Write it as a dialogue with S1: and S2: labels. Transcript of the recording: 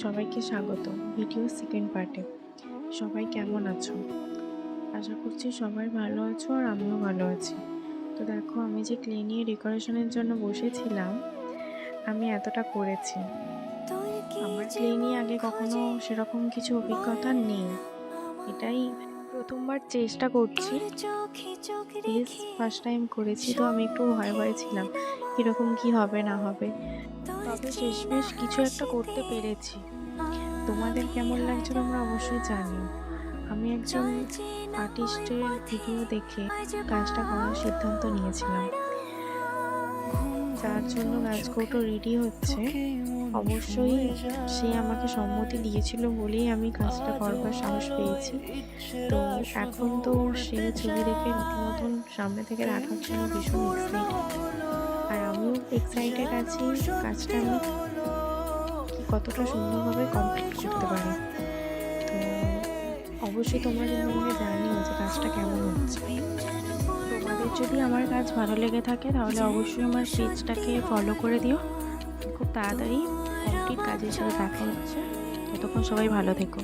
S1: সবাইকে স্বাগত video second পার্টে। সবাই কেমন আছো? আশা করছি সবাই ভালো আছো আর আমিও ভালো আছি। তো দেখো, আমি যে ক্লে নিয়ে ডেকোরেশনের জন্য বসেছিলাম, আমি এতটা করেছি। আমার ক্লে নিয়ে আগে কখনো সেরকম কিছু অভিজ্ঞতা নেই। এটাই প্রথমবার চেষ্টা করছি। ফার্স্ট টাইম করেছি তো আমি একটু ভয় ভয় ছিলাম কীরকম কি হবে না হবে। তবে শেষমেশ কিছু একটা করতে পেরেছি। তোমাদের কেমন লাগছে তোমরা অবশ্যই জানিও। আমি একজন আর্টিস্টের ভিডিও দেখে কাজটা করার সিদ্ধান্ত নিয়েছিলাম। যার জন্য গাছকৌটো রেডি হচ্ছে। অবশ্যই সে আমাকে সম্মতি দিয়েছিল বলেই আমি কাজটা করবার সাহস পেয়েছি। তো এখন তো সে ছবি দেখে রীতিমতন সামনে থেকে রাখার জন্য ভীষণ এক্সাইটেড আর আমিও এক্সাইটেড আছি কাজটা আমি কতটা সুন্দরভাবে কমপ্লিট করতে পারি। তো অবশ্যই তোমরা যদি আমাকে জানিও যে কাজটা কেমন হচ্ছে। যদি আমার কাজ ভালো লেগে থাকে তাহলে অবশ্যই আমার পেজটাকে ফলো করে দিও। খুব তাড়াতাড়ি কমপ্লিট কাজের সাথে দেখা হচ্ছে। ততক্ষণ সবাই ভালো থেকো।